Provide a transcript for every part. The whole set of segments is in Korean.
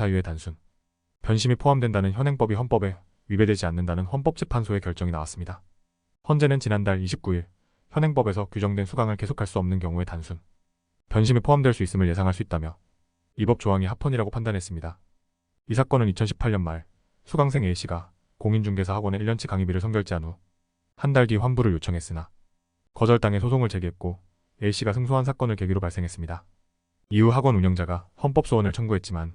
사유의 단순. 변심이 포함된다는 현행법이 헌법에 위배되지 않는다는 헌법재판소의 결정이 나왔습니다. 헌재는 지난달 29일 현행법에서 규정된 수강을 계속할 수 없는 경우에 단순. 변심이 포함될 수 있음을 예상할 수 있다며 이 법 조항이 합헌이라고 판단했습니다. 이 사건은 2018년 말 수강생 A씨가 공인중개사 학원에 1년치 강의비를 선결제한 후 한 달 뒤 환불을 요청했으나 거절당해 소송을 제기했고 A씨가 승소한 사건을 계기로 발생했습니다. 이후 학원 운영자가 헌법 소원을 청구했지만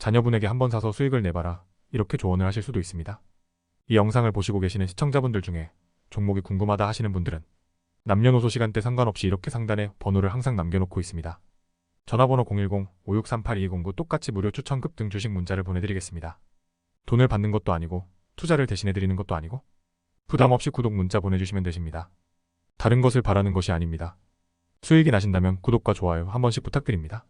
자녀분에게 한 번 사서 수익을 내봐라 이렇게 조언을 하실 수도 있습니다. 이 영상을 보시고 계시는 시청자분들 중에 종목이 궁금하다 하시는 분들은 남녀노소 시간대 상관없이 이렇게 상단에 번호를 항상 남겨놓고 있습니다. 전화번호 010-5638-2209 똑같이 무료 추천급 등 주식 문자를 보내드리겠습니다. 돈을 받는 것도 아니고 투자를 대신해드리는 것도 아니고 부담 없이 구독 문자 보내주시면 되십니다. 다른 것을 바라는 것이 아닙니다. 수익이 나신다면 구독과 좋아요 한 번씩 부탁드립니다.